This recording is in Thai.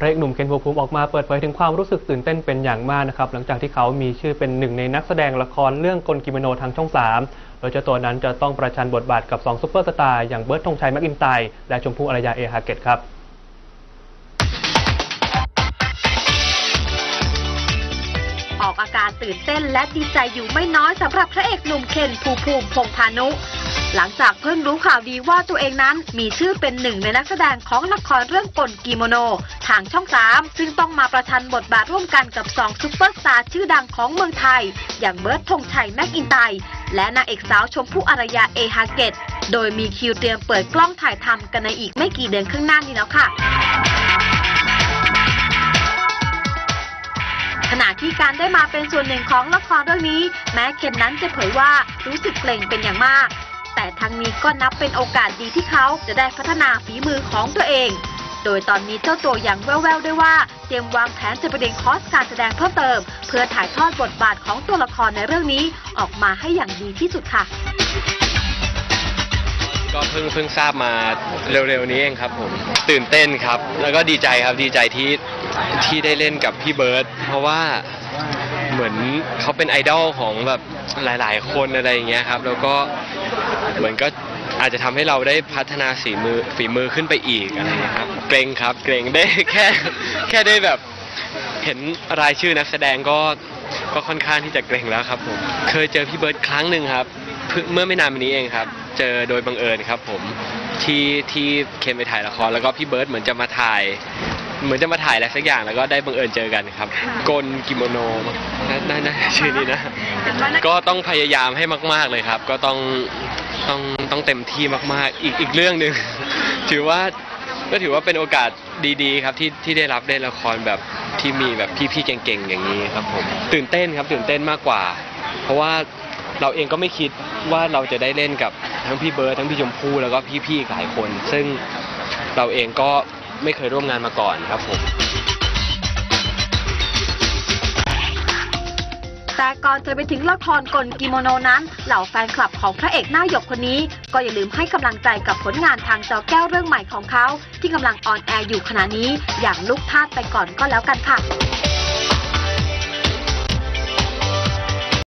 พระเอกหนุ่มเคนภูมิภูมิออกมาเปิดเผยถึงความรู้สึกตื่นเต้นเป็นอย่างมากนะครับหลังจากที่เขามีชื่อเป็นหนึ่งในนักแสดงละครเรื่องกลกิโมโนทางช่อง 3 โดยเจ้าตัวนั้นจะต้องประชันบทบาทกับ2ซูเปอร์สตาร์อย่างเบิร์ตธงชัยแม็กอินไตและชมพู่อารยาเอฮาเกตครับ ออกอาการตื่นเต้นและดีใจอยู่ไม่น้อยสำหรับพระเอกหนุ่มเคนภูมิภูมิพงพานุ หลังจากเพิ่งรู้ข่าวดีว่าตัวเองนั้นมีชื่อเป็นหนึ่งในนักแสดงของละครเรื่องกลกิโมโน ทางช่อง 3 ซึ่งต้องมาประชันบทบาทร่วมกันกับ 2 ซุปเปอร์สตาร์ชื่อดังของเมืองไทย อย่างเบิร์ตธงชัยแม็กอินไตและนางเอกสาวชมพู่อารยาเอฮาเกตโดยมีคิวเตรียมเปิดกล้องถ่ายทำกันในอีกไม่กี่เดือนข้างหน้านี้แล้วค่ะ ขณะที่การได้มาเป็นส่วนหนึ่งของละครเรื่องนี้ แม้เคนนั้นจะเผยว่ารู้สึกเกรงเป็นอย่างมาก แต่ทั้งนี้ก็นับเป็นโอกาสดีที่เขาจะได้พัฒนาฝีมือของตัวเอง โดยตอนนี้เจ้าตัวยังแว่วๆด้วยว่า เตรียมวางแผนจะไปเรียนคอร์สการแสดงเพิ่มเติม เพื่อถ่ายทอดบทบาทของตัวละครในเรื่องนี้ออกมาให้อย่างดีที่สุดค่ะ ก็เพิ่งเพิ่งทราบมาเร็วๆนี้เองครับผมตื่นเต้นครับ แล้วก็ดีใจครับดีใจที่ที่ได้เล่นกับพี่เบิร์ตเพราะว่าเหมือนเขาเป็นไอดอลของแบบหลาย ๆ คนอะไรอย่างเงี้ยครับ แล้วก็เหมือนก็อาจจะทำให้เราได้พัฒนาฝีมือฝีมือขึ้นไปอีกอะไรเงี้ยครับ เกรงครับ เกรงได้แค่แค่ได้แบบเห็นรายชื่อนักแสดงก็ก็ค่อนข้างที่จะเกรงแล้วครับผมเคยเจอพี่เบิร์ตครั้งหนึ่งครับ เมื่อไม่นานมานี้เองครับ เจอโดยบังเอิญครับผมที่ที่เคนไปถ่ายละครแล้วก็พี่เบิร์ตเหมือนจะมาถ่าย เหมือนจะมาถ่ายอะไรสักอย่างแล้วก็ได้บังเอิญเจอกันครับกลกิโมโนน่าน่าน่าชื่อนี้นะ ก็ต้องพยายามให้มาก ๆเลยครับ ก็ต้องต้องต้องเต็มที่มากๆ อีกอีกเรื่องหนึ่งถือว่าก็ถือว่าเป็นโอกาสดีๆ ครับที่ที่ได้รับเล่นละครแบบที่มีแบบพี่ๆเก่งๆอย่างนี้ครับผมตื่นเต้นครับตื่นเต้นมากกว่า เพราะว่า เราเองก็ไม่คิดว่าเราจะได้เล่นกับทั้งพี่เบิร์ดทั้งพี่ชมพู่แล้วก็พี่ๆอีกหลายคน ซึ่งเราเองก็ไม่เคยร่วมงานมาก่อนครับผม แต่ก่อนจะไปถึงละครกลกิโมโนนั้น เหล่าแฟนคลับของพระเอกหน้าหยกคนนี้ ก็อย่าลืมให้กำลังใจกับผลงานทางจอแก้วเรื่องใหม่ของเขา ที่กำลังออนแอร์อยู่ขณะนี้ อย่างลูกทาสไปก่อนก็แล้วกันค่ะ